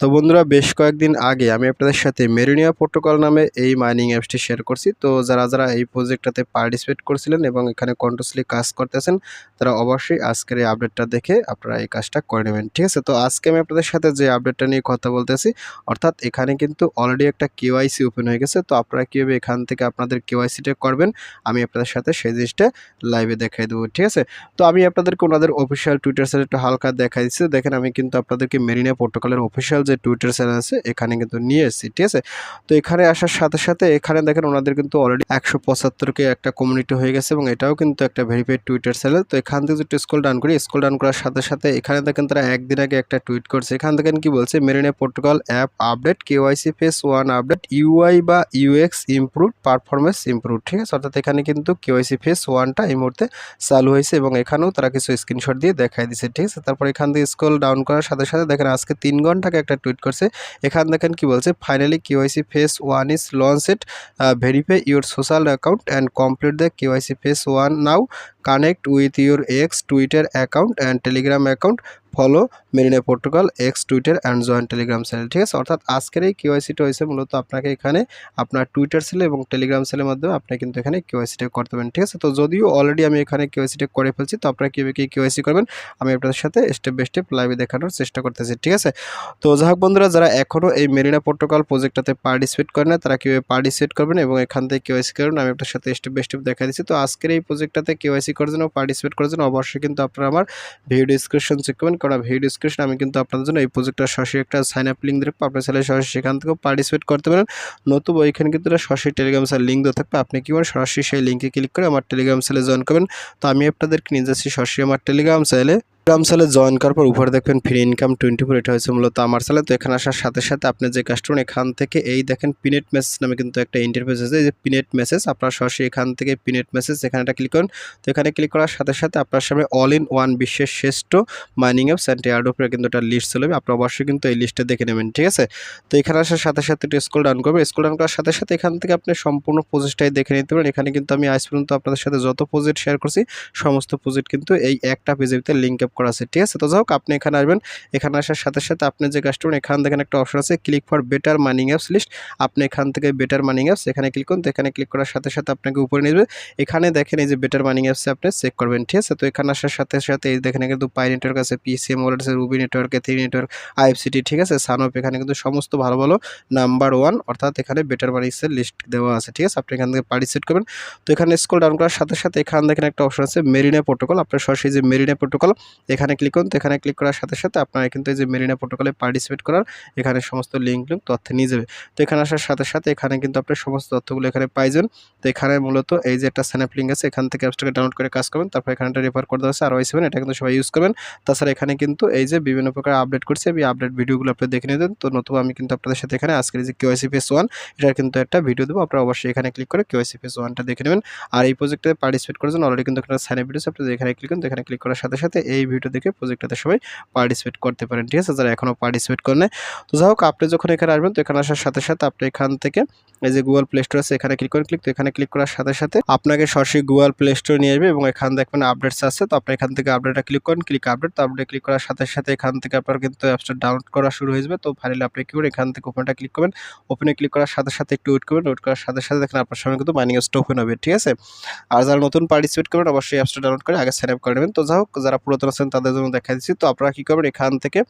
তো বন্ধুরা, বেশ কয়েকদিন আগে আমি আপনাদের সাথে মেরিনিয়া প্রোটোকল নামে এই মাইনিং অ্যাপসটি শেয়ার করছি। তো যারা যারা এই প্রজেক্টটাতে পার্টিসিপেট করছিলেন এবং এখানে কন্টিনিউসলি কাজ করতেছেন, তারা অবশ্যই আজকের এই আপডেটটা দেখে আপনারা এই কাজটা করে নেবেন, ঠিক আছে? তো আজকে আমি আপনাদের সাথে যে আপডেটটা নিয়ে কথা বলতেছি, অর্থাৎ এখানে কিন্তু অলরেডি একটা কেওয়াইসি ওপেন হয়ে গেছে। তো আপনারা কীভাবে এখান থেকে আপনাদের কেওয়াইসিটা করবেন, আমি আপনাদের সাথে সেই জিনিসটা লাইভে দেখাই দেবো, ঠিক আছে? তো আমি আপনাদেরকে ওনাদের অফিসিয়াল টুইটার চ্যানেল একটু হালকা দেখাই দিচ্ছি দেখেন, আমি কিন্তু আপনাদেরকে মেরিনা প্রোটোকলের অফিসিয়াল যে টুইটার চ্যানেল আছে, এখানে কিন্তু নিয়ে এসেছি, ঠিক আছে? তো এখানে আসার সাথে সাথে এখানে দেখেন ওনাদের কিন্তু অলরেডি একশো পঁচাত্তরকে একটা কমিউনিটি হয়ে গেছে এবং এটাও কিন্তু একটা ভেরিফাইড টুইটার চ্যানেল তো এখান থেকে যদি স্কুল ডাউন করি স্কুল ডাউন করার সাথে সাথে এখানে দেখেন তারা একদিন আগে একটা টুইট করছে। এখান থেকে কি বলছে? Marina protocol app update KYC phase one update UI বা ইউএক্স ইমপ্রুভ পারফরমেন্স ইমপ্রুভ ঠিক আছে? অর্থাৎ এখানে কিন্তু কেওয়াইসি ফেস ওয়ানটা এই মুহূর্তে চালু হয়েছে এবং এখানেও তারা কিছু স্ক্রিনশট দিয়ে দেখাই দিচ্ছে ঠিক আছে? তারপর এখান থেকে স্কুল ডাউন করার সাথে সাথে দেখেন আজকে তিন ঘন্টাকে একটা টুইট করছে। এখান দেখেন কি বলছে finally KYC phase one is launch it verify your social account and complete the KYC phase one now connect with your X Twitter account and Telegram account follow Marina protocol X Twitter and join Telegram channel ঠিক আছে? অর্থাৎ আজকের এই কেওয়াইসিটা হয়েছে মূলত আপনাকে এখানে আপনার টুইটার সেলে এবং টেলিগ্রাম সেলের মাধ্যমে আপনি কিন্তু এখানে কেওয়াইসিটা করতে পারেন ঠিক আছে? তো যদিও অলরেডি আমি এখানে কেওয়াইসিটা করে ফেলছি, তো আপনারা কীভাবে কী কেওয়াইসি করবেন? আমি আপনাদের সাথে স্টেপ বাই স্টেপ লাইভে দেখানোর চেষ্টা করতেছি, ঠিক আছে? তো যাই বন্ধুরা, যারা এখনও এই মেরিনা প্রোটোকল প্রজেক্টটাতে পার্টিসিপেট করে না তারা কীভাবে পার্টিসিপেট করবেন এবং এখান থেকে কেওয়াইসি করবেন, আমি আপনার সাথে স্টেপ বাই স্টেপ দেখা দিচ্ছি। তো আজকের এই প্রজেক্টটাতে কেওয়াইসি করার জন্য পার্টিসিপেট করার জন্য অবশ্যই কিন্তু আপনারা আমার ভিডিও ডিসক্রিপশন চেক করবেন কারণ ভিডিও ডিসক্রিপশন আমি কিন্তু আপনাদের জন্য এই প্রজেক্টটা সরাসরি একটা সাইন আপ লিঙ্ক দেখব আপনার চ্যানেলে সরাসরি সেখান থেকেও পার্টিসিপেট করতে পারেন। নতুবা ওইখানে কিন্তু সরাসরি টেলিগ্রাম সেল লিঙ্ক দেওয়া থাকবে। আপনি কি করেন সরাসরি সেই লিঙ্কে ক্লিক করে আমার টেলিগ্রাম সেলে জয়েন করবেন। তো আমি আপনাদেরকে নিয়ে যাচ্ছি সরাসরি আমার টেলিগ্রাম সেলে টেলিগ্রাম সেলে জয়েন করার পর উপরে দেখবেন ফ্রি ইনকাম টোয়েন্টি ফোর এটা হয়েছে মূলত আমার সেলে তো এখানে আসার সাথে সাথে আপনি যে কাস্টমার এখান থেকে এই দেখেন পিনেট মেসেজ নামে কিন্তু একটা ইন্টারফেস আছে। এই যে পিনেট মেসেজ আপনার সরাসরি এখান থেকে পিনেট মেসেজ এখানে একটা ক্লিক করুন। তো এখানে ক্লিক করার সাথে সাথে আপনার সামনে অল ইন ওয়ান বিশ্বের শ্রেষ্ঠ মাইনিং অ্যাপস অ্যান্ড এয়ারডোপের কিন্তু একটা লিস্ট চলে যাবে। আপনি অবশ্যই কিন্তু এই লিস্টে দেখে নেবেন, ঠিক আছে? তো এখানে আসার সাথে সাথে একটু স্কুল ডাউন করবে স্কুল ডাউন করার সাথে সাথে এখান থেকে আপনি সম্পূর্ণ প্রজেক্টটাই দেখে নিতে পারেন। এখানে কিন্তু আমি আজ পর্যন্ত আপনাদের সাথে যত প্রজেক্ট শেয়ার করছি, সমস্ত প্রজেক্ট কিন্তু এই একটা পেজের ভিতরে লিঙ্ক আপ করা আছে, ঠিক আছে? তো যাই হোক আপনি এখানে আসবেন। এখানে আসার সাথে সাথে আপনি যে কাস্টমার এখান দেখেন একটা অপশন আছে click for better mining apps list আপনি এখান থেকে বেটার মাইনিং অ্যাপস এখানে ক্লিক করুন, তো এখানে ক্লিক করার সাথে সাথে আপনাকে উপরে নিয়ে এখানে দেখেন এই যে বেটার মাইনিং অ্যাপসে আপনি চেক করবেন, ঠিক আছে? তো এখানে আসার সাথে সাথে এই দেখেন কিন্তু পাই নেটওয়ার্ক আছে পিসিএম ওয়ালেট আছে Ruby network three network IFCT ঠিক আছে? সানপ এখানে কিন্তু সমস্ত ভালো ভালো নাম্বার ওয়ান অর্থাৎ এখানে বেটার মানিংসের লিস্ট দেওয়া আছে, ঠিক আছে? আপনি এখান থেকে পার্টিসিপেট করবেন। তো এখানে স্কুল ডাউন করার সাথে সাথে এখানে দেখেন একটা অপশন আছে মেরিনা প্রোটোকল আপনার সরাসরি যে মেরিনা প্রোটোকল এখানে ক্লিক করুন, তো এখানে ক্লিক করার সাথে সাথে আপনারা কিন্তু এই যে মেরিনা প্রোটোকলে পার্টিসিপেট করার এখানে সমস্ত লিঙ্ক লিঙ্ক তথ্য নিয়ে যাবে। তো এখানে আসার সাথে সাথে এখানে কিন্তু আপনি সমস্ত তথ্যগুলো এখানে পাইছেন তো এখানে মূলত এই যে একটা স্ন্যাপ লিঙ্ক আছে, এখান থেকে অ্যাপসটাকে ডাউনলোড করে কাজ করবেন, তারপর এখানে একটা রেফার করে দেওয়া আছে আর ওই সেভেন এটা কিন্তু সবাই ইউজ করবেন। তাছাড়া এখানে কিন্তু এই যে বিভিন্ন প্রকার আপডেট করছে এই আপডেট ভিডিওগুলো আপনি দেখে নেবেন তো নতুবা আমি কিন্তু আপনাদের সাথে এখানে আজকের যে কেওয়াইসি ফেস ওয়ান এটার কিন্তু একটা ভিডিও দেবো, আপনারা অবশ্যই এখানে ক্লিক করে কেওয়াইসি ফেস ওয়ানটা দেখে নেবেন। আর এই প্রজেক্টে পার্টিসিপেট করার জন্য অলরেডি কিন্তু একটা সাইন ভিডিও আপনি এখানে ক্লিক করুন এখানে ক্লিক করার সাথে সাথে এই ভিডিও দেখে প্রজেক্টটাতে সবাই পার্টিসিপেট করতে পারেন, ঠিক আছে? যারা এখনও পার্টিসিপেট করেন। তো যাই হোক, আপনি যখন এখানে আসবেন, তো এখানে আসার সাথে সাথে আপনি এখান থেকে এই যে গুগল প্লে স্টোর আছে, এখানে ক্লিক করেন ক্লিক তো এখানে ক্লিক করার সাথে সাথে আপনাকে সরাসরি গুগল প্লে স্টোর নিয়ে আসবে এবং এখান দেখবেন আপডেটস আছে। তো আপনি এখান থেকে আপডেটটা ক্লিক করেন ক্লিক আপডেট তো আপডেট ক্লিক করার সাথে সাথে এখান থেকে আপনার কিন্তু অ্যাপসটা ডাউনলোড করা শুরু হয়ে যাবে। তো ফাইনালি আপনি কি করবেন এখান থেকে ওপেনটা ক্লিক করবেন ওপেনে ক্লিক করার সাথে সাথে একটু ওয়েট করবেন ওয়েট করার সাথে সাথে দেখেন আপনার সামনে কিন্তু মাইনিং ওপেন হবে, ঠিক আছে? আর যারা নতুন পার্টিসিপেট করবেন, অবশ্যই অ্যাপসটা ডাউনলোড করে আগে সাইন আপ করে নেবেন। তো যাই হোক, যারা পুরাতন আছেন তাদের জন্য দেখা দিচ্ছি। তো আপনারা কী করবেন? এখান থেকে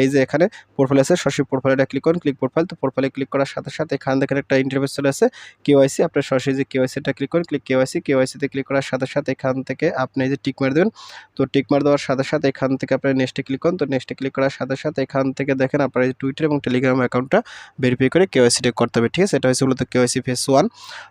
এই যে এখানে প্রোফাইল আছে, সরাসরি প্রোফাইলটা ক্লিক করুন ক্লিক প্রোফাইল তো প্রোফাইলে ক্লিক করার সাথে সাথে এখান থেকে একটা ইন্টারভিউ চলে আসে কেওয়াইসি আপনার সরাসরি যে কেওয়াইসিটা ক্লিক করুন ক্লিক কেওয়াইসি কেওয়াইসিতে ক্লিক করার সাথে সাথে এখান থেকে আপনি এই যে টিক মার দেবেন, তো টিক মার দেওয়ার সাথে সাথে এখান থেকে আপনি নেক্সটে ক্লিক করুন, তো নেক্সটে ক্লিক করার সাথে সাথে এখান থেকে দেখেন আপনার এই টুইটার এবং টেলিগ্রাম অ্যাকাউন্টটা ভেরিফাই করে কেওয়াইসিটা করতে হবে, ঠিক আছে? এটা হচ্ছে মূলত কেওয়াইসি ফেস ওয়ান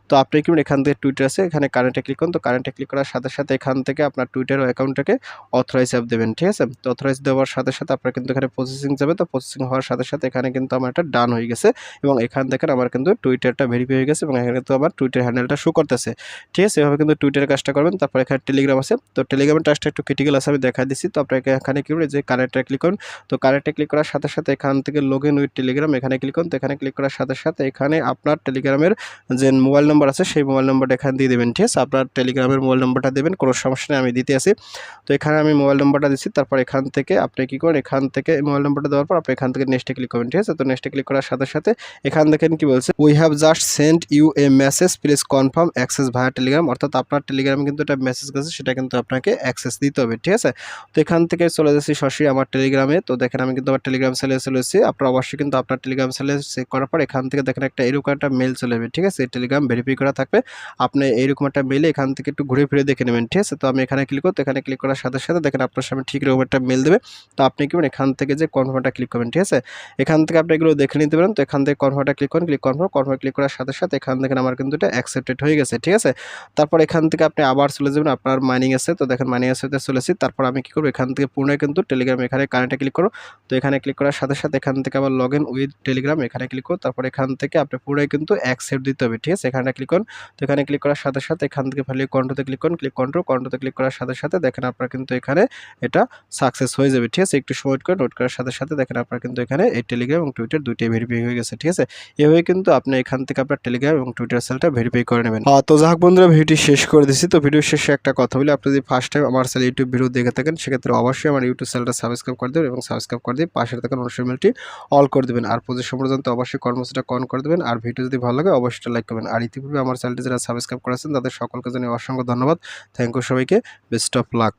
তো আপনি কি এখান থেকে টুইটার আছে, এখানে কারেন্টে ক্লিক করুন, তো কারেন্টে ক্লিক করার সাথে সাথে এখান থেকে আপনার টুইটার অ্যাকাউন্টটাকে অথরাইজ অ্যাপ দেবেন, ঠিক আছে? তো অথরাইজ দেওয়ার সাথে সাথে আপনার কিন্তু এখানে প্রসেসিং যাবে। তো প্রসেসিং হওয়ার সাথে সাথে এখানে কিন্তু আমার এটা ডান হয়ে গেছে এবং এখান থেকে আমার কিন্তু টুইটারটা ভেরিফাই হয়ে গেছে এবং এখানে কিন্তু আমার টুইটার হ্যান্ডেলটা শো করতেছে। ঠিক আছে? এভাবে কিন্তু টুইটারের কাজটা করবেন। তারপর এখানে টেলিগ্রাম আছে। তো টেলিগ্রামের টাচটা একটু ক্রিটিক্যাল আছে, আমি দেখা দিচ্ছি তো আপনাকে এখানে কি করবেন যে কানেক্টে ক্লিক করুন। তো কানেক্টে ক্লিক করার সাথে সাথে এখান থেকে লগ ইন উইথ টেলিগ্রাম এখানে ক্লিক করুন। তো এখানে ক্লিক করার সাথে সাথে এখানে আপনার টেলিগ্রামের যে মোবাইল নম্বর আছে, সেই মোবাইল নম্বরটা এখানে দিয়ে দেবেন। ঠিক আছে? আপনার টেলিগ্রামের মোবাইল নম্বরটা দেবেন, কোনো সমস্যা নেই, আমি দিতে আসি তো এখানে আমি মোবাইল নম্বরটা দিচ্ছি তারপর এখান থেকে আপনি কী করেন, এখান থেকে মোবাইল নম্বরটা দেওয়ার পর আপনি এখান থেকে নেক্সটে ক্লিক করবেন, ঠিক আছে? তো নেক্সটে ক্লিক করার সাথে সাথে এখান থেকে কি বলছে we have just send you a message please confirm access via Telegram অর্থাৎ আপনার টেলিগ্রামে কিন্তু একটা মেসেজ গেছে, সেটা কিন্তু আপনাকে অ্যাক্সেস দিতে হবে, ঠিক আছে? তো এখান থেকে চলে যাচ্ছি সরাসরি আমার টেলিগ্রামে তো দেখেন আমি কিন্তু আমার টেলিগ্রাম সেলে চলে এসেছি। আপনার অবশ্যই কিন্তু আপনার টেলিগ্রাম সেলে চেক করার পর এখান থেকে দেখেন একটা এরকম একটা মেল চলে যাবে ঠিক আছে? টেলিগ্রাম ভেরিফাই করা থাকবে। আপনি এইরকম একটা মেলে এখান থেকে একটু ঘুরে ফিরে দেখে নেবেন, ঠিক আছে? তো আমি এখানে ক্লিক করতে এখানে ক্লিক করার সাথে সাথে দেখেন আপনার সামনে ঠিক এরকম একটা মেল দেবে। তো আপনি কি এখান থেকে যে কনফার্মটা ক্লিক করবেন, ঠিক আছে? এখান থেকে আপনি এগুলো দেখে নিতে পারেন। তো এখান থেকে কনফার্মটা ক্লিক করুন ক্লিক কনফার্ম কনফার্ম ক্লিক করার সাথে সাথে এখান থেকে আমার কিন্তু এটা অ্যাকসেপ্টেড হয়ে গেছে, ঠিক আছে? তারপর এখান থেকে আপনি আবার চলে যাবেন আপনার মাইনিং আছে তো দেখেন মাইনিং আছে চলেছি। তারপর আমি কি করব, এখান থেকে পুনরায় কিন্তু টেলিগ্রাম এখানে কানেক্টে ক্লিক করো। তো এখানে ক্লিক করার সাথে সাথে এখান থেকে আবার লগ ইন উইথ টেলিগ্রাম এখানে ক্লিক করো। তারপর এখান থেকে আপনি পুরাই কিন্তু অ্যাকসেপ্ট দিতে হবে, ঠিক আছে? এখানে ক্লিক করুন। তো এখানে ক্লিক করার সাথে সাথে এখান থেকে ভ্যালিউ কন্ট্রোতে ক্লিক করুন। ক্লিক কন্ট্রোল কন্ট্রোতে ক্লিক করার সাথে সাথে দেখেন আপনার কিন্তু এখানে এটা সাকসেস হয়ে যাবে, ঠিক আছে? একটু সময় করে নোট করার সাথে সাথে দেখেন আপনার কিন্তু এখানে এই টেলিগ্রাম এবং টুইটার দুইটাই ভেরিফাই হয়ে গেছে, ঠিক আছে? এভাবে কিন্তু আপনি এখান থেকে আপনার টেলিগ্রাম এবং টুইটার সেলটা ভেরিফাই করে নেবেন। তো যাক বন্ধুরা, ভিডিওটি শেষ করে দিচ্ছি তো ভিডিও শেষে একটা কথা বলি, আপনি যদি ফার্স্ট টাইম আমার চ্যানেল ইউটিউব ভিডিও দেখে থাকেন, সেক্ষেত্রে অবশ্যই আমার ইউটিউব চ্যানেলটা সাবস্ক্রাইব করে দেবেন এবং সাবস্ক্রাইব করে দিয়ে পাশে থাকা নোটিফিকেশনটি অল করে দেবেন। আর প্রতি সম্পর্কে অবশ্যই কর্মসূচিটা কন করে দেবেন। আর ভিডিও যদি ভালো লাগে, অবশ্যই লাইক করবেন। আর ইতিপূর্বে আমার চ্যানেলটি যারা সাবস্ক্রাইব করেছেন, তাদের সকলকে জানিয়ে অসংখ্য ধন্যবাদ। থ্যাংক ইউ সবাইকে। Best of luck